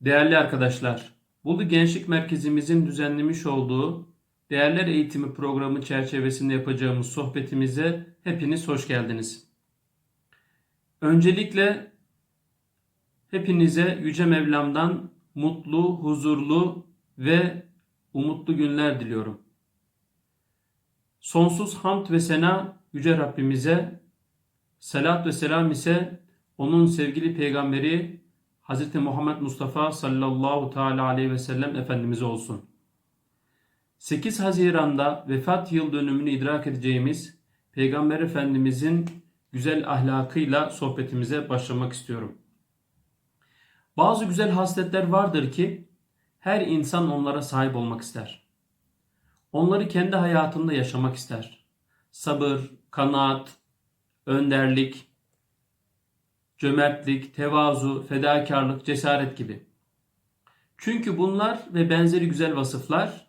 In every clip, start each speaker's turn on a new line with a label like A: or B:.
A: Değerli arkadaşlar, Bolu Gençlik Merkezimizin düzenlemiş olduğu Değerler Eğitimi programı çerçevesinde yapacağımız sohbetimize hepiniz hoş geldiniz. Öncelikle hepinize Yüce Mevlam'dan mutlu, huzurlu ve umutlu günler diliyorum. Sonsuz hamd ve sena Yüce Rabbimize, salat ve selam ise onun sevgili peygamberi Hz. Muhammed Mustafa sallallahu teala aleyhi ve sellem Efendimiz olsun. 8 Haziran'da vefat yıl dönümünü idrak edeceğimiz Peygamber Efendimizin güzel ahlakıyla sohbetimize başlamak istiyorum. Bazı güzel hasletler vardır ki her insan onlara sahip olmak ister. Onları kendi hayatında yaşamak ister. Sabır, kanaat, önderlik, cömertlik, tevazu, fedakarlık, cesaret gibi. Çünkü bunlar ve benzeri güzel vasıflar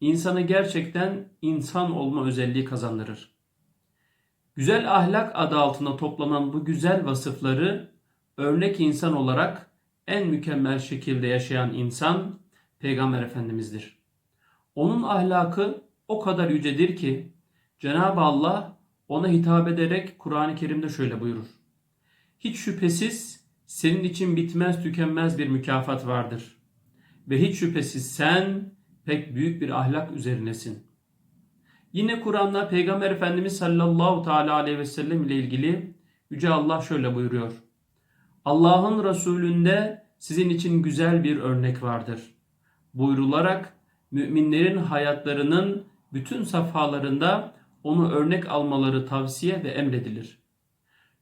A: insana gerçekten insan olma özelliği kazandırır. Güzel ahlak adı altında toplanan bu güzel vasıfları örnek insan olarak en mükemmel şekilde yaşayan insan Peygamber Efendimiz'dir. Onun ahlakı o kadar yücedir ki Cenab-ı Allah ona hitap ederek Kur'an-ı Kerim'de şöyle buyurur. Hiç şüphesiz senin için bitmez tükenmez bir mükafat vardır. Ve hiç şüphesiz sen pek büyük bir ahlak üzerinesin. Yine Kur'an'da Peygamber Efendimiz sallallahu teala aleyhi ve sellem ile ilgili Yüce Allah şöyle buyuruyor. Allah'ın Resulünde sizin için güzel bir örnek vardır. Buyrularak müminlerin hayatlarının bütün safhalarında onu örnek almaları tavsiye ve emredilir.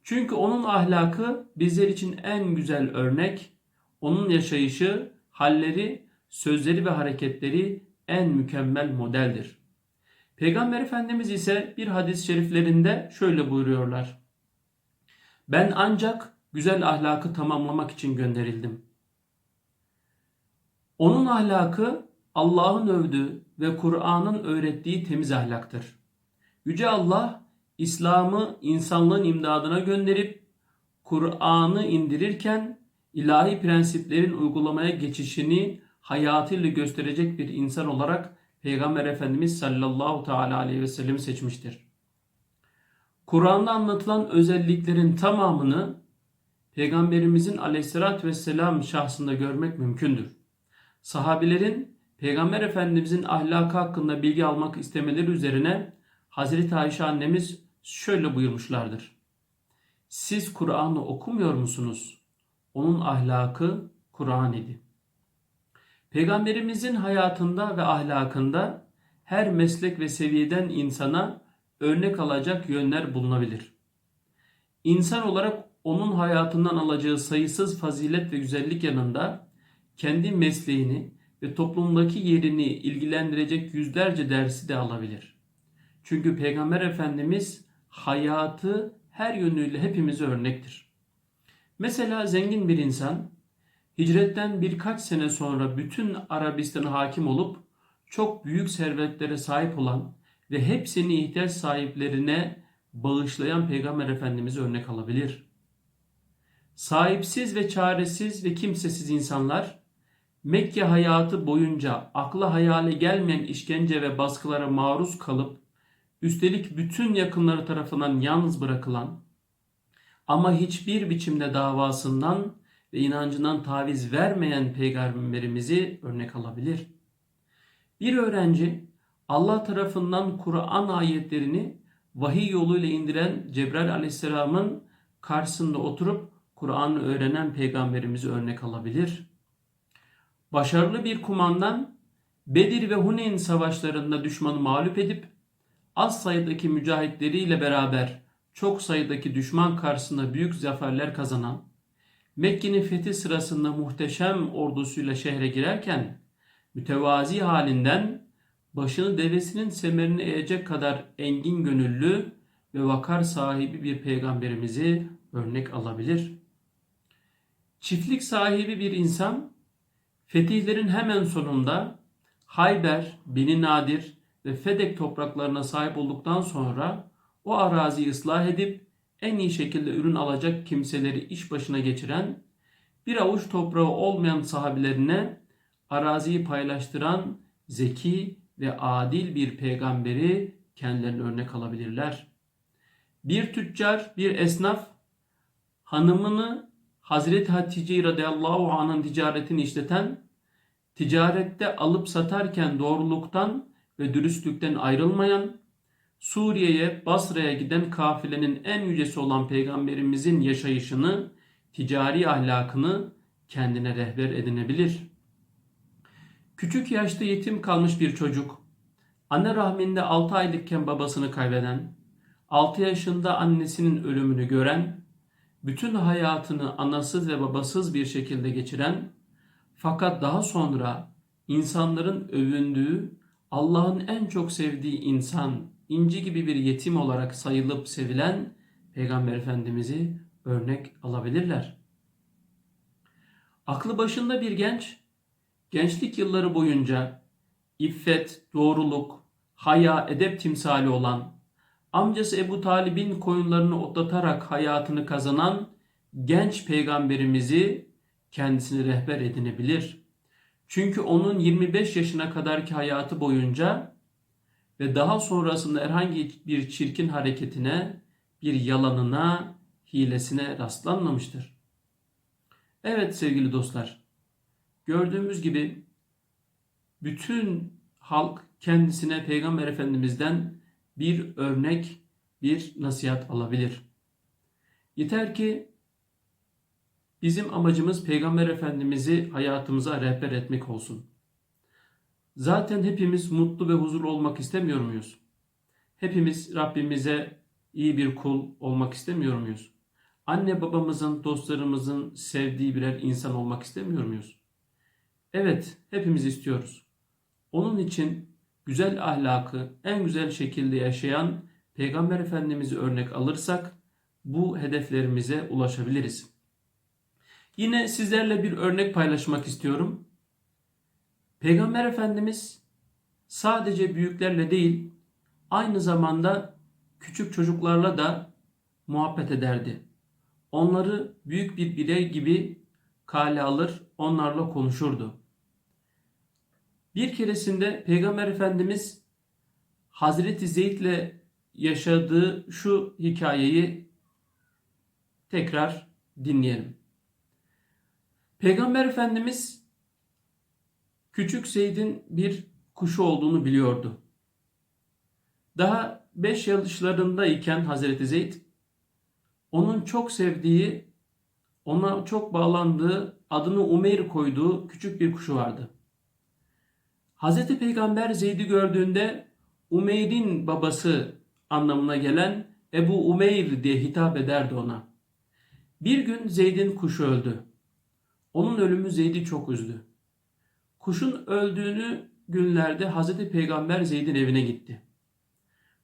A: Çünkü onun ahlakı bizler için en güzel örnek, onun yaşayışı, halleri, sözleri ve hareketleri en mükemmel modeldir. Peygamber Efendimiz ise bir hadis-i şeriflerinde şöyle buyuruyorlar. Ben ancak güzel ahlakı tamamlamak için gönderildim. Onun ahlakı Allah'ın övdüğü ve Kur'an'ın öğrettiği temiz ahlaktır. Yüce Allah İslam'ı insanlığın imdadına gönderip Kur'an'ı indirirken ilahi prensiplerin uygulamaya geçişini hayatıyla gösterecek bir insan olarak Peygamber Efendimiz sallallahu teala aleyhi ve sellem seçmiştir. Kur'an'da anlatılan özelliklerin tamamını Peygamberimizin aleyhissalatü vesselam şahsında görmek mümkündür. Sahabilerin Peygamber Efendimizin ahlakı hakkında bilgi almak istemeleri üzerine Hazreti Ayşe annemiz şöyle buyurmuşlardır. Siz Kur'an'ı okumuyor musunuz? Onun ahlakı Kur'an idi. Peygamberimizin hayatında ve ahlakında her meslek ve seviyeden insana örnek alacak yönler bulunabilir. İnsan olarak onun hayatından alacağı sayısız fazilet ve güzellik yanında kendi mesleğini ve toplumdaki yerini ilgilendirecek yüzlerce dersi de alabilir. Çünkü Peygamber Efendimiz hayatı her yönüyle hepimize örnektir. Mesela zengin bir insan hicretten birkaç sene sonra bütün Arabistan'a hakim olup çok büyük servetlere sahip olan ve hepsini ihtiyaç sahiplerine bağışlayan Peygamber Efendimiz'i örnek alabilir. Sahipsiz ve çaresiz ve kimsesiz insanlar Mekke hayatı boyunca akla hayale gelmeyen işkence ve baskılara maruz kalıp üstelik bütün yakınları tarafından yalnız bırakılan ama hiçbir biçimde davasından ve inancından taviz vermeyen peygamberimizi örnek alabilir. Bir öğrenci Allah tarafından Kur'an ayetlerini vahiy yoluyla indiren Cebrail aleyhisselamın karşısında oturup Kur'an'ı öğrenen peygamberimizi örnek alabilir. Başarılı bir kumandan Bedir ve Huneyn savaşlarında düşmanı mağlup edip az sayıdaki mücahitleriyle beraber çok sayıdaki düşman karşısında büyük zaferler kazanan, Mekke'nin fethi sırasında muhteşem ordusuyla şehre girerken mütevazi halinden başını devesinin semerini eğecek kadar engin gönüllü ve vakar sahibi bir peygamberimizi örnek alabilir. Çiftlik sahibi bir insan fetihlerin hemen sonunda Hayber, Beni Nadir ve Fedek topraklarına sahip olduktan sonra o araziyi ıslah edip en iyi şekilde ürün alacak kimseleri iş başına geçiren bir avuç toprağı olmayan sahabilerine araziyi paylaştıran zeki ve adil bir peygamberi kendilerine örnek alabilirler. Bir tüccar, bir esnaf hanımını Hazreti Hatice radıyallahu anh'ın ticaretini işleten, ticarette alıp satarken doğruluktan ve dürüstlükten ayrılmayan, Suriye'ye, Basra'ya giden kafilenin en yücesi olan peygamberimizin yaşayışını, ticari ahlakını kendine rehber edinebilir. Küçük yaşta yetim kalmış bir çocuk, anne rahminde 6 aylıkken babasını kaybeden, 6 yaşında annesinin ölümünü gören, bütün hayatını anasız ve babasız bir şekilde geçiren, fakat daha sonra insanların övündüğü, Allah'ın en çok sevdiği insan, inci gibi bir yetim olarak sayılıp sevilen Peygamber Efendimiz'i örnek alabilirler. Aklı başında bir genç, gençlik yılları boyunca iffet, doğruluk, haya, edep timsali olan, amcası Ebu Talib'in koyunlarını otlatarak hayatını kazanan genç peygamberimizi kendisini rehber edinebilir. Çünkü onun 25 yaşına kadarki hayatı boyunca ve daha sonrasında herhangi bir çirkin hareketine, bir yalanına, hilesine rastlanmamıştır. Evet sevgili dostlar, gördüğümüz gibi bütün halk kendisine Peygamber Efendimiz'den bir örnek, bir nasihat alabilir. Yeter ki bizim amacımız Peygamber Efendimiz'i hayatımıza rehber etmek olsun. Zaten hepimiz mutlu ve huzurlu olmak istemiyor muyuz? Hepimiz Rabbimize iyi bir kul olmak istemiyor muyuz? Anne babamızın, dostlarımızın sevdiği birer insan olmak istemiyor muyuz? Evet, hepimiz istiyoruz. Onun için güzel ahlakı en güzel şekilde yaşayan Peygamber Efendimiz'i örnek alırsak bu hedeflerimize ulaşabiliriz. Yine sizlerle bir örnek paylaşmak istiyorum. Peygamber Efendimiz sadece büyüklerle değil, aynı zamanda küçük çocuklarla da muhabbet ederdi. Onları büyük bir birey gibi kale alır, onlarla konuşurdu. Bir keresinde Peygamber Efendimiz Hazreti Zeyd'le yaşadığı şu hikayeyi tekrar dinleyelim. Peygamber Efendimiz küçük Zeyd'in bir kuşu olduğunu biliyordu. Daha 5 yaşlarındayken Hazreti Zeyd onun çok sevdiği, ona çok bağlandığı, adını Umeyr koyduğu küçük bir kuşu vardı. Hazreti Peygamber Zeyd'i gördüğünde Umeyr'in babası anlamına gelen Ebu Umeyr diye hitap ederdi ona. Bir gün Zeyd'in kuşu öldü. Onun ölümü Zeyd'i çok üzdü. Kuşun öldüğünü günlerde Hazreti Peygamber Zeyd'in evine gitti.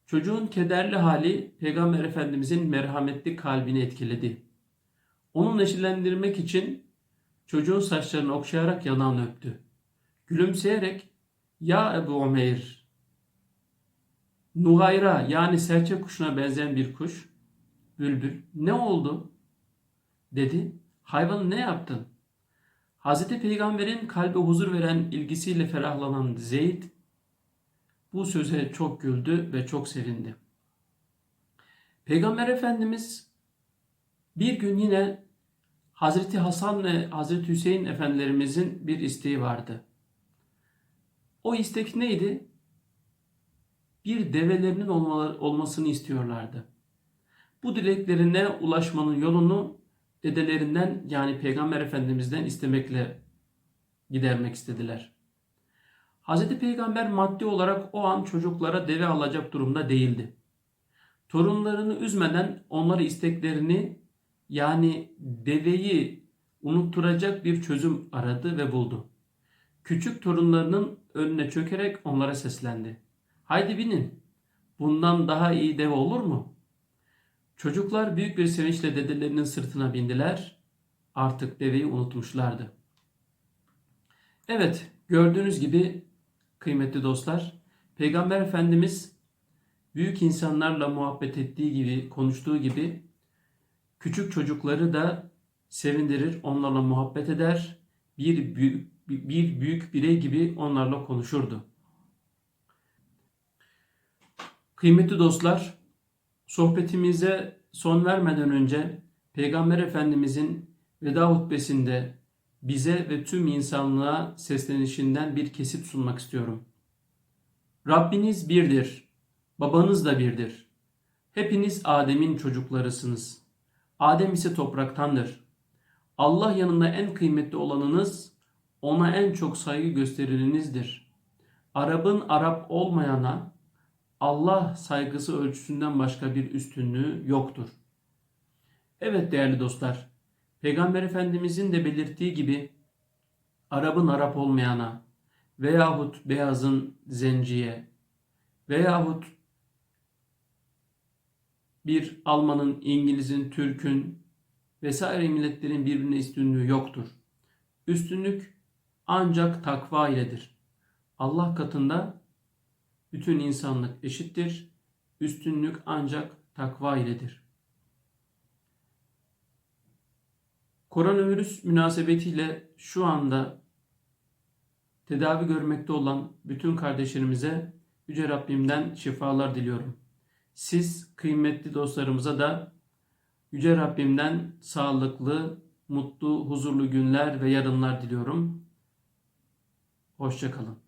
A: Çocuğun kederli hali Peygamber Efendimizin merhametli kalbini etkiledi. Onu neşelendirmek için çocuğun saçlarını okşayarak yanağını öptü. Gülümseyerek ya Ebu Umeyr Nuhayra yani serçe kuşuna benzeyen bir kuş bülbül ne oldu dedi. Hayvanı ne yaptın? Hazreti Peygamber'in kalbe huzur veren ilgisiyle ferahlanan Zeyd bu söze çok güldü ve çok sevindi. Peygamber Efendimiz bir gün yine Hazreti Hasan ve Hazreti Hüseyin efendilerimizin bir isteği vardı. O istek neydi? Bir develerinin olmasını istiyorlardı. Bu dileklerine ulaşmanın yolunu dedelerinden yani Peygamber Efendimiz'den istemekle gidermek istediler. Hz. Peygamber maddi olarak o an çocuklara deve alacak durumda değildi. Torunlarını üzmeden onları isteklerini yani deveyi unutturacak bir çözüm aradı ve buldu. Küçük torunlarının önüne çökerek onlara seslendi. Haydi binin. Bundan daha iyi deve olur mu? Çocuklar büyük bir sevinçle dedelerinin sırtına bindiler. Artık deveyi unutmuşlardı. Evet, gördüğünüz gibi kıymetli dostlar, Peygamber Efendimiz büyük insanlarla muhabbet ettiği gibi, konuştuğu gibi küçük çocukları da sevindirir, onlarla muhabbet eder, bir büyük, bir büyük birey gibi onlarla konuşurdu. Kıymetli dostlar, sohbetimize son vermeden önce Peygamber Efendimizin veda hutbesinde bize ve tüm insanlığa seslenişinden bir kesit sunmak istiyorum. Rabbiniz birdir, babanız da birdir. Hepiniz Adem'in çocuklarısınız. Adem ise topraktandır. Allah yanında en kıymetli olanınız, ona en çok saygı gösterilenizdir. Arap'ın Arap olmayana Allah saygısı ölçüsünden başka bir üstünlüğü yoktur. Evet değerli dostlar, Peygamber Efendimizin de belirttiği gibi Arap'ın Arap olmayana veyahut beyazın zenciye veyahut bir Almanın, İngiliz'in, Türk'ün vesaire milletlerin birbirine üstünlüğü yoktur. Üstünlük ancak takva iledir. Allah katında bütün insanlık eşittir. Üstünlük ancak takva iledir. Koronavirüs münasebetiyle şu anda tedavi görmekte olan bütün kardeşlerimize Yüce Rabbimden şifalar diliyorum. Siz kıymetli dostlarımıza da Yüce Rabbimden sağlıklı, mutlu, huzurlu günler ve yarınlar diliyorum. Hoşçakalın.